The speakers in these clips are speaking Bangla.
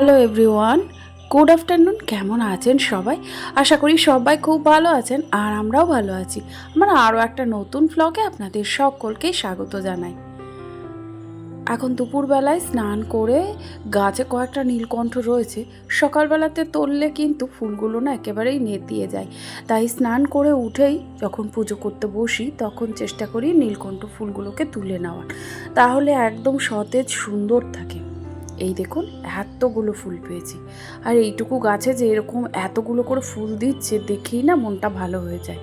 হ্যালো এভরিওয়ান গুড আফটারনুন কেমন আছেন সবাই? আশা করি সবাই খুব ভালো আছেন আর আমরাও ভালো আছি। আমরা আরও একটা নতুন ফ্লগে আপনাদের সকলকেই স্বাগত জানাই। এখন দুপুরবেলায় স্নান করে গাছে কয়েকটা নীলকণ্ঠ রয়েছে। সকালবেলাতে তুললে কিন্তু ফুলগুলো না একেবারেই নেতিয়ে যায়। তাই স্নান করে উঠেই যখন পুজো করতে বসি, তখন চেষ্টা করি নীলকণ্ঠ ফুলগুলোকে তুলে নেওয়ার। তাহলে একদম সতেজ সুন্দর থাকে। এই দেখুন, এতগুলো ফুল পেয়েছি। আর এইটুকু গাছে যে এরকম এতগুলো করে ফুল দিচ্ছে, দেখেই না মনটা ভালো হয়ে যায়।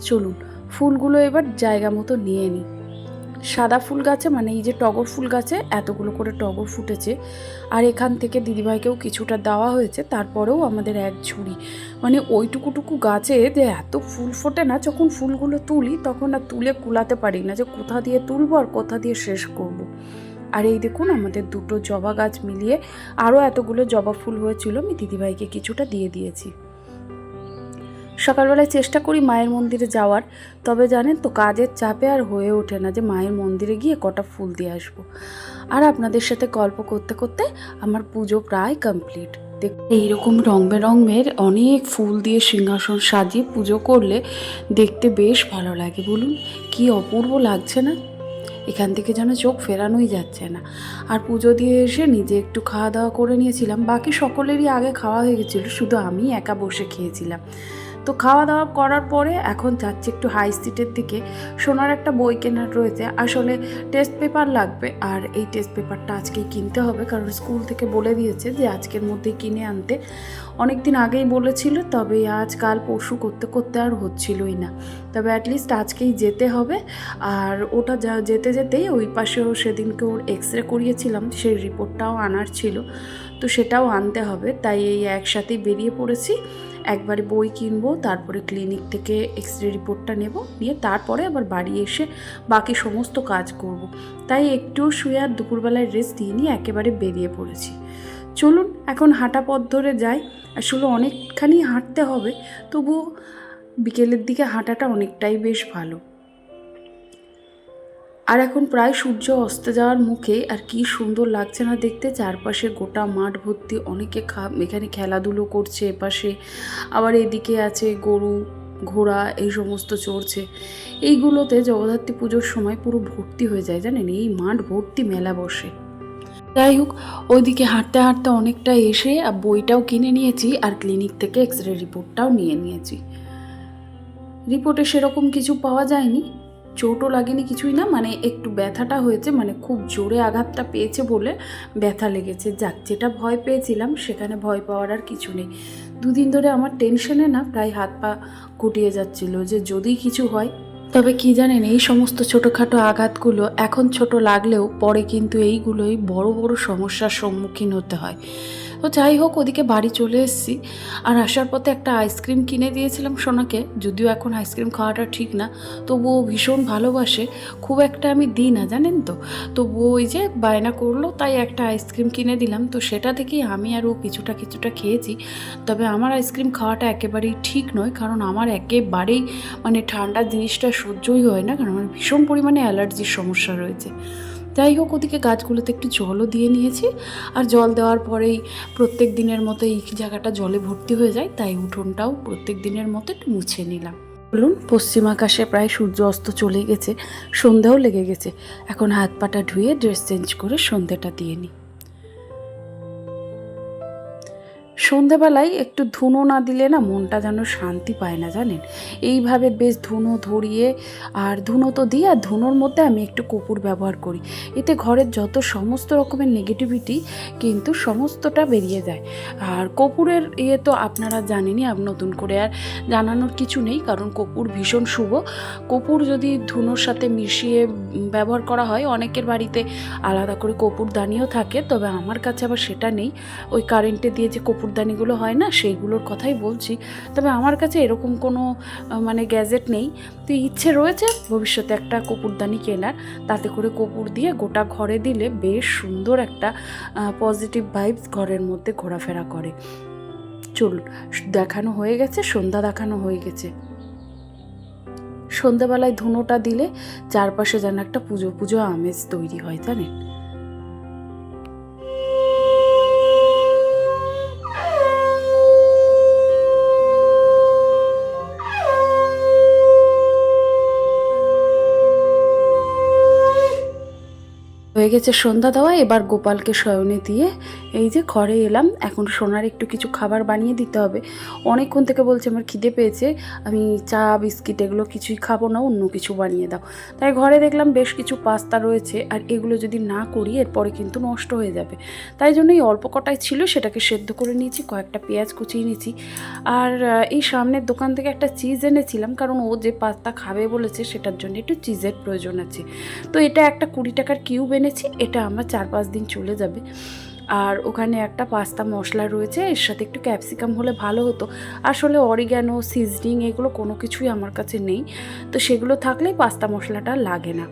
চলুন, ফুলগুলো এবার জায়গা মতো নিয়ে নিই। সাদা ফুল গাছে মানে এই যে টগর ফুল গাছে এতগুলো করে টগর ফুটেছে। আর এখান থেকে দিদিভাইকেও কিছুটা দেওয়া হয়েছে, তারপরেও আমাদের এক ঝুড়ি। মানে ওইটুকুটুকু গাছে যে এত ফুল ফোটে না, যখন ফুলগুলো তুলি তখন আর তুলে কুলাতে পারি না যে কোথা দিয়ে তুলবো আর কোথা দিয়ে শেষ করব। আর এই দেখুন, আমাদের দুটো জবা গাছ মিলিয়ে আরও এতগুলো জবা ফুল হয়েছিল, আমি দিদিভাইকে কিছুটা দিয়ে দিয়েছি। সকালবেলায় চেষ্টা করি মায়ের মন্দিরে যাওয়ার, তবে জানেন তো কাজের চাপে আর হয়ে ওঠে না যে মায়ের মন্দিরে গিয়ে কটা ফুল দিয়ে আসব। আর আপনাদের সাথে গল্প করতে করতে আমার পুজো প্রায় কমপ্লিট। এইরকম রং বেরঙের অনেক ফুল দিয়ে সিংহাসন সাজিয়ে পুজো করলে দেখতে বেশ ভালো লাগে। বলুন, কি অপূর্ব লাগছে না? এখান থেকে যেন চোখ ফেরানোই যাচ্ছে না। আর পুজো দিয়ে এসে নিজে একটু খাওয়া দাওয়া করে নিয়েছিলাম। বাকি সকলেরই আগে খাওয়া হয়ে গেছিল, শুধু আমি একা বসে খেয়েছিলাম। তো খাওয়া দাওয়া করার পরে এখন যাচ্ছি একটু হাই স্ট্রিটের দিকে। সোনার একটা বই কেনার রয়েছে। আসলে টেস্ট পেপার লাগবে। আর এই টেস্ট পেপারটা আজকেই কিনতে হবে। কারণ স্কুল থেকে বলে দিয়েছে যে আজকের মধ্যে কিনে আনতে। অনেক দিন আগেই বলেছিল, তবে আজ, কাল, পরশু করতে করতে আর হচ্ছিলই না। তবে অ্যাটলিস্ট আজকেই যেতে হবে। আর ওটা যা, যেতে, যেতেই ওই পাশেও সেদিনকে ওর এক্স রে করিয়েছিলাম। সেই রিপোর্টটাও আনার ছিল। তো সেটাও আনতে হবে। তাই এই একসাথেই বেরিয়ে পড়েছি। একবারে বই কিনবো, তারপরে ক্লিনিক থেকে এক্স রে রিপোর্টটা নেব, নিয়ে তারপরে আবার বাড়ি এসে বাকি সমস্ত কাজ করব। তাই একটু শুয়ে আর দুপুরবেলায় রেস্ট নিয়ে একেবারে বেরিয়ে পড়েছি। চলুন, এখন হাঁটা পথ ধরে যাই। আসলে অনেকখানি হাঁটতে হবে, তবুও বিকেলের দিকে হাঁটাটা অনেকটাই বেশ ভালো। আর এখন প্রায় সূর্য অস্ত যাওয়ার মুখে আর কি সুন্দর লাগছে না দেখতে? চারপাশে গোটা মাঠ ভর্তি, অনেকে এখানে খেলাধুলো করছে এপাশে, আবার এদিকে আছে গরু, ঘোড়া, এই সমস্ত চড়ছে। এইগুলোতে জগদ্ধাত্রী পুজোর সময় পুরো ভর্তি হয়ে যায়, জানেন? এই মাঠ ভর্তি মেলা বসে। যাই হোক, ওইদিকে হাঁটতে হাঁটতে অনেকটা এসে আর বইটাও কিনে নিয়েছি আর ক্লিনিক থেকে এক্স রে রিপোর্টটাও নিয়ে নিয়েছি। রিপোর্টে সেরকম কিছু পাওয়া যায়নি। চোটও লাগেনি কিছুই না মানে একটু ব্যথাটা হয়েছে মানে খুব জোরে আঘাতটা পেয়েছে বলে ব্যথা লেগেছে। যাক, যেটা ভয় পেয়েছিলাম সেখানে ভয় পাওয়ার আর কিছু নেই। দুদিন ধরে আমার টেনশনে না প্রায় হাত পা গুটিয়ে যাচ্ছিল যে যদি কিছু হয়। তবে কি জানেন, এই সমস্ত ছোটোখাটো আঘাতগুলো এখন ছোট লাগলেও পরে কিন্তু এইগুলোই বড় বড় সমস্যার সম্মুখীন হতে হয়। তো যাই হোক, ওদিকে বাড়ি চলে এসেছি। আর আসার পথে একটা আইসক্রিম কিনে দিয়েছিলাম সোনাকে। যদিও এখন আইসক্রিম খাওয়াটা ঠিক না, তবুও ভীষণ ভালোবাসে। খুব একটা আমি দিই না, জানেন তো? তবুও ওই যে বায়না করল, তাই একটা আইসক্রিম কিনে দিলাম। তো সেটা থেকেই আমি আর ও কিছুটা কিছুটা খেয়েছি। তবে আমার আইসক্রিম খাওয়াটা একেবারেই ঠিক নয়, কারণ আমার একেবারেই মানে ঠান্ডা জিনিসটা সহ্যই হয় না, কারণ আমার ভীষণ পরিমাণে অ্যালার্জির সমস্যা রয়েছে। যাই হোক, ওদিকে গাছগুলোতে একটু জলও দিয়ে নিয়েছি। আর জল দেওয়ার পরেই প্রত্যেক দিনের মতো এই জায়গাটা জলে ভর্তি হয়ে যায়, তাই উঠোনটাও প্রত্যেক দিনের মতো একটু মুছে নিলাম। বলুন, পশ্চিম আকাশে প্রায় সূর্য অস্ত চলে গেছে, সন্ধ্যাও লেগে গেছে। এখন হাত পাটা ধুয়ে ড্রেস চেঞ্জ করে সন্ধ্যাটা দিয়ে নিই। সন্ধেবেলায় একটু ধুনো না দিলে না মনটা যেন শান্তি পায় না জানেন? এইভাবে বেশ ধুনো ধরিয়ে, আর ধুনো তো দিই, আর ধুনোর মধ্যে আমি একটু কপুর ব্যবহার করি। এতে ঘরের যত সমস্ত রকমের নেগেটিভিটি কিন্তু সমস্তটা বেরিয়ে যায়। আর কপুরের ইয়ে তো আপনারা জানেনই, আর নতুন করে আর জানানোর কিছু নেই, কারণ কপুর ভীষণ শুভ। কপুর যদি ধুনোর সাথে মিশিয়ে ব্যবহার করা হয়, অনেকের বাড়িতে আলাদা করে কপুরদানিও থাকে, তবে আমার কাছে আবার সেটা নেই। ওই কারেন্টে দিয়ে যে কপুরদানিগুলো হয় না, সেইগুলোর কথাই বলছি। তবে আমার কাছে এরকম কোনো মানে গ্যাজেট নেই। তো ইচ্ছে রয়েছে ভবিষ্যতে একটা কপুরদানি কেনার। তাতে করে কপুর দিয়ে গোটা ঘরে দিলে বেশ সুন্দর একটা পজিটিভ ভাইবস ঘরের মধ্যে ঘোরাফেরা করে। চলুন, দেখানো হয়ে গেছে, সন্ধ্যা দেখানো হয়ে গেছে। সন্ধ্যাবেলায় ধুনোটা দিলে চারপাশে যেন একটা পুজো পুজো আমেজ তৈরি হয়, জানেন? হয়ে গেছে সন্ধ্যা দেওয়া, এবার গোপালকে শয়নে দিয়ে এই যে ঘরে এলাম, এখন সোনার একটু কিছু খাবার বানিয়ে দিতে হবে। অনেকক্ষণ থেকে বলছে, আমার খিদে পেয়েছে, আমি চা, বিস্কিট এগুলো কিছুই খাব না, অন্য কিছু বানিয়ে দাও। তাই ঘরে দেখলাম বেশ কিছু পাস্তা রয়েছে, আর এগুলো যদি না করি, এরপরে কিন্তু নষ্ট হয়ে যাবে। তাই জন্য এই অল্প কটাই ছিল, সেটাকে সেদ্ধ করে নিয়েছি, কয়েকটা পেঁয়াজ কুচিয়ে নিয়েছি। আর এই সামনের দোকান থেকে একটা চিজ এনেছিলাম, কারণ ও যে পাস্তা খাবে বলেছে, সেটার জন্য একটু চিজের প্রয়োজন আছে। তো এটা একটা কুড়ি টাকার কিউব এনেছি এটা আমার চার পাঁচ দিন চলে যাবে। আর ওখানে একটা পাস্তা মশলা রয়েছে, এর সাথে একটু ক্যাপসিকাম হলে ভালো হতো। আসলে অরিগ্যানো সিজনিং এগুলো কোনো কিছুই আমার কাছে নেই। তো সেগুলো থাকলেই পাস্তা মশলাটা লাগে না।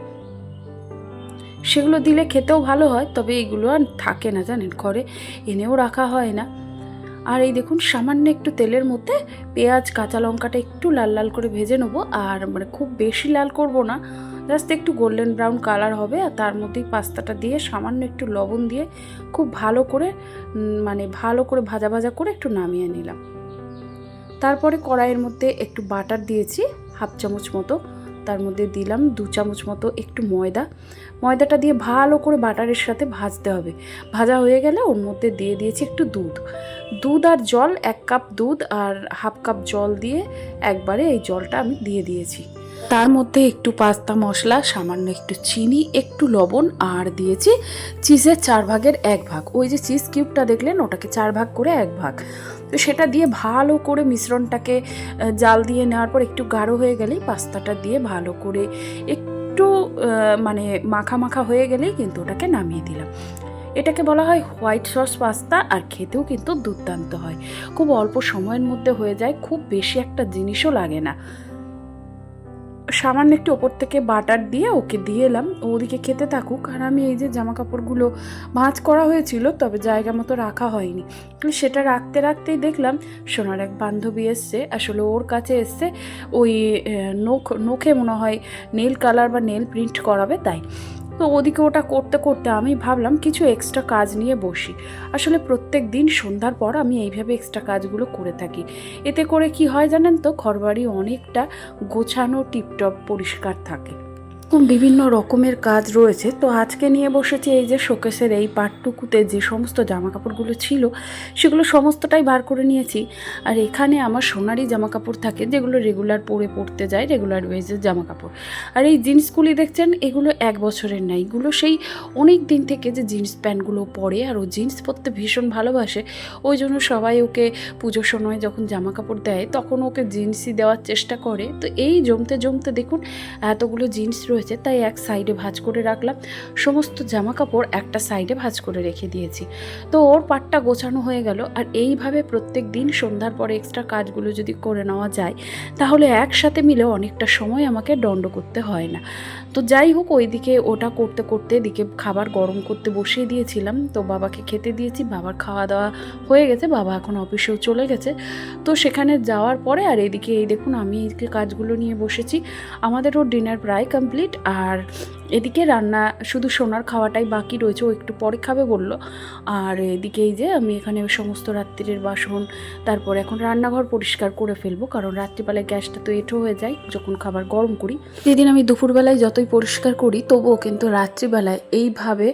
সেগুলো দিলে খেতেও ভালো হয়, তবে এগুলো আর থাকে না জানেন, ঘরে এনেও রাখা হয় না। আর এই দেখুন, সামান্য একটু তেলের মধ্যে পেঁয়াজ, কাঁচা লঙ্কাটা একটু লাল লাল করে ভেজে নেব। আর মানে খুব বেশি লাল করব না, জাস্ট একটু গোল্ডেন ব্রাউন কালার হবে। আর তার মধ্যেই পাস্তাটা দিয়ে সামান্য একটু লবণ দিয়ে খুব ভালো করে মানে ভালো করে ভাজা ভাজা করে একটু নামিয়ে নিলাম। তারপরে কড়াইয়ের মধ্যে একটু বাটার দিয়েছি, হাফ চামচ মতো। তার মধ্যে দিলাম দু চামচ মতো একটু ময়দা। ময়দাটা দিয়ে ভালো করে বাটারের সাথে ভাজতে হবে। ভাজা হয়ে গেলে ওর মধ্যে দিয়ে দিয়েছি একটু দুধ। দুধ আর জল, এক কাপ দুধ আর হাফ কাপ জল দিয়ে একবারে এই জলটা আমি দিয়ে দিয়েছি। তার মধ্যে একটু পাস্তা মশলা, সামান্য একটু চিনি, একটু লবণ আর দিয়েছি চিজের চার ভাগের এক ভাগ। ওই যে চিজ কিউবটা দেখলেন, ওটাকে চার ভাগ করে এক ভাগ। তো সেটা দিয়ে ভালো করে মিশ্রণটাকে জাল দিয়ে নেওয়ার পর একটু গাঢ় হয়ে গেলেই পাস্তাটা দিয়ে ভালো করে একটু আহ, মানে মাখা মাখা হয়ে গেলেই কিন্তু ওটাকে নামিয়ে দিলাম। এটাকে বলা হয় হোয়াইট সস পাস্তা আর খেতেও কিন্তু দুর্দান্ত হয়। খুব অল্প সময়ের মধ্যে হয়ে যায় খুব বেশি একটা জিনিসও লাগে না। সামান্য একটু ওপর থেকে বাটার দিয়ে ওকে দিয়ে এলাম। ওদিকে খেতে থাকুক। আর আমি এই যে জামা কাপড়গুলো ভাঁজ করা হয়েছিল, তবে জায়গা মতো রাখা হয়নি। সেটা রাখতে রাখতেই দেখলাম, সোনার এক বান্ধবী এসছে। আসলে ওর কাছে এসছে, ওই নখ, নখে মনে হয় নেল কালার বা নেল প্রিন্ট করাবে, তাই। তো ওদিকে ওটা করতে করতে আমি ভাবলাম কিছু এক্সট্রা কাজ নিয়ে বসি। আসলে প্রত্যেক দিন সন্ধ্যার পর আমি এইভাবে এক্সট্রা কাজগুলো করে থাকি। এতে করে কি হয় জানেন তো, ঘরবাড়ি অনেকটা গোছানো, টিপটপ পরিষ্কার থাকে। এরকম বিভিন্ন রকমের কাজ রয়েছে। তো আজকে নিয়ে বসেছি এই যে শোকেসের এই পাটটুকুতে যে সমস্ত জামা কাপড়গুলো ছিল, সেগুলো সমস্তটাই বার করে নিয়েছি। আর এখানে আমার সোনারি জামা কাপড় থাকে, যেগুলো রেগুলার পরে পড়তে যায় রেগুলার ওয়েজের জামা কাপড় আর এই জিন্সগুলি দেখছেন, এগুলো এক বছরের না, এগুলো সেই অনেক দিন থেকে যে জিন্স প্যান্টগুলো পরে, আর ও জিন্স পরতে ভীষণ ভালোবাসে। ওই জন্য সবাই ওকে পুজোর সময় যখন জামা কাপড় দেয়, তখন ওকে জিন্সই দেওয়ার চেষ্টা করে। তো এই জমতে জমতে দেখুন, এতগুলো জিন্স রয়েছে। তাই এক সাইডে ভাঁজ করে রাখলাম। সমস্ত জামা কাপড় একটা সাইডে ভাঁজ করে রেখে দিয়েছি। তো ওর পাটটা গোছানো হয়ে গেল, আর এইভাবে প্রত্যেক দিন সন্ধ্যার পরে এক্সট্রা কাজগুলো যদি করে নেওয়া যায়, তাহলে একসাথে মিলে অনেকটা সময় আমাকে দণ্ড করতে হয় না। তো যাই হোক, ওইদিকে ওটা করতে করতে এদিকে খাবার গরম করতে বসিয়ে দিয়েছিলাম। তো বাবাকে খেতে দিয়েছি, বাবার খাওয়া দাওয়া হয়ে গেছে, বাবা এখন অফিসেও চলে গেছে। তো সেখানে যাওয়ার পরে আর এদিকে এই দেখুন, আমি এইদিকে কাজগুলো নিয়ে বসেছি। আমাদেরও ডিনার প্রায় কমপ্লিট আর এদিকে রান্না, শুধু সোনার খাওয়াটাই বাকি রয়েছে। ও একটু পরে খাবে বলল। আর এদিকে এই যে আমি এখানে সমস্ত রাত্রির বাসন, তারপর এখন রান্নাঘর পরিষ্কার করে ফেলব। কারণ রাত্রিবেলায় গ্যাসটা তো এঁটো হয়ে যায়, যখন খাবার গরম করি। যেদিন আমি দুপুরবেলায় যতই পরিষ্কার করি, তবুও কিন্তু রাত্রিবেলায় এইভাবে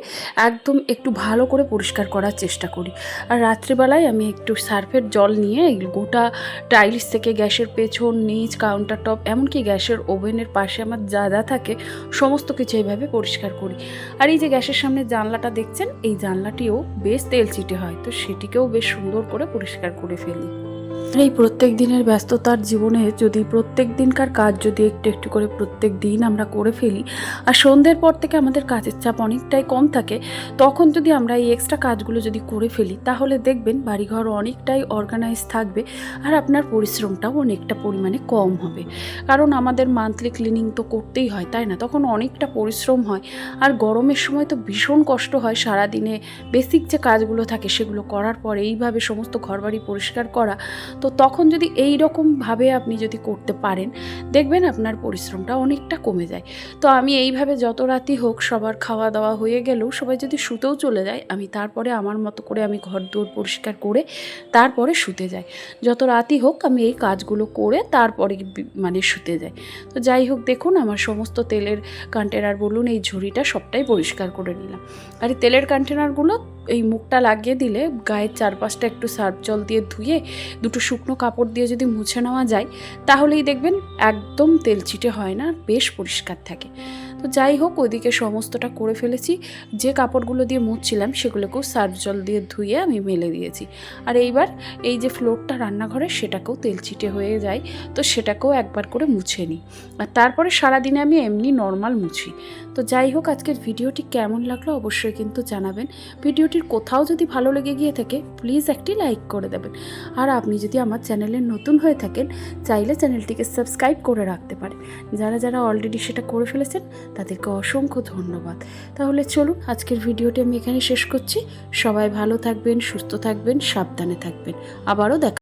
একদম একটু ভালো করে পরিষ্কার করার চেষ্টা করি। আর রাত্রিবেলায় আমি একটু সার্ফের জল নিয়ে গোটা টাইলস থেকে গ্যাসের পেছন, নিচ কাউন্টার টপ এমনকি গ্যাসের ওভেনের পাশে আমার যা যা থাকে, সমস্ত কিছু এইভাবে পরিষ্কার করি। আর এই যে গ্যাসের সামনে জানলাটা দেখছেন, এই জানলাটিও বেশ তেল চিটে হয়, তো সেটিকেও বেশ সুন্দর করে পরিষ্কার করে ফেলি। এই প্রত্যেক দিনের ব্যস্ততার জীবনে যদি প্রত্যেক দিনকার কাজ যদি একটু একটু করে প্রত্যেক দিন আমরা করে ফেলি, আর সন্ধ্যের পর থেকে আমাদের কাজের চাপ অনেকটাই কম থাকে, তখন যদি আমরা এই এক্সট্রা কাজগুলো যদি করে ফেলি, তাহলে দেখবেন বাড়িঘর অনেকটাই অর্গানাইজ থাকবে, আর আপনার পরিশ্রমটাও অনেকটা পরিমাণে কম হবে। কারণ আমাদের মান্থলি ক্লিনিং তো করতেই হয়, তাই না? তখন অনেকটা পরিশ্রম হয়, আর গরমের সময় তো ভীষণ কষ্ট হয় সারাদিনে বেসিক যে কাজগুলো থাকে সেগুলো করার পর এইভাবে সমস্ত ঘরবাড়ি পরিষ্কার করা তো তখন যদি এই রকমভাবে আপনি যদি করতে পারেন, দেখবেন আপনার পরিশ্রমটা অনেকটা কমে যায়। তো আমি এইভাবে যত রাতি হোক সবার খাওয়া দাওয়া হয়ে গেলেও সবাই যদি শুতেও চলে যায়, আমি তারপরে আমার মতো করে আমি ঘর দৌড় পরিষ্কার করে তারপরে শুতে যাই। যত রাতই হোক আমি এই কাজগুলো করে তারপরে মানে শুতে যাই। তো যাই হোক দেখুন আমার সমস্ত তেলের কন্টেনার বলুন, এই ঝুড়িটা সবটাই পরিষ্কার করে নিলাম। আর এই তেলের কন্টেনারগুলো এই মুখটা লাগিয়ে দিলে গায়ের চারপাশটা একটু সার্ফ জল দিয়ে ধুয়ে দুটো শুকনো কাপড় দিয়ে যদি মুছে নেওয়া যায়, তাহলেই দেখবেন একদম তেল চিটে হয় না, বেশ পরিষ্কার থাকে। তো যাই হোক, ওইদিকে সমস্তটা করে ফেলেছি। যে কাপড়গুলো দিয়ে মুছছিলাম, সেগুলোকেও সার্ফ জল দিয়ে ধুয়ে আমি মেলে দিয়েছি। আর এইবার এই যে ফ্লোরটা রান্নাঘরে, সেটাকেও তেল ছিটে হয়ে যায়, তো সেটাকেও একবার করে মুছে নিই। আর তারপরে সারাদিনে আমি এমনি নর্মাল মুছি। তো যাই হোক, আজকের ভিডিওটি কেমন লাগল অবশ্যই কিন্তু জানাবেন। ভিডিওটির কোথাও যদি ভালো লেগে গিয়ে থাকে, প্লিজ একটি লাইক করে দেবেন। আর আপনি যদি আমার চ্যানেলে নতুন হয়ে থাকেন, চাইলে চ্যানেলটিকে সাবস্ক্রাইব করে রাখতে পারেন। যারা যারা অলরেডি সেটা করে ফেলেছেন তাদেরকে অসংখ্য ধন্যবাদ। তাহলে চলুন, আজকের ভিডিওটি আমি এখানে শেষ করছি। সবাই ভালো থাকবেন, সুস্থ থাকবেন, সাবধানে থাকবেন। আবারও দেখা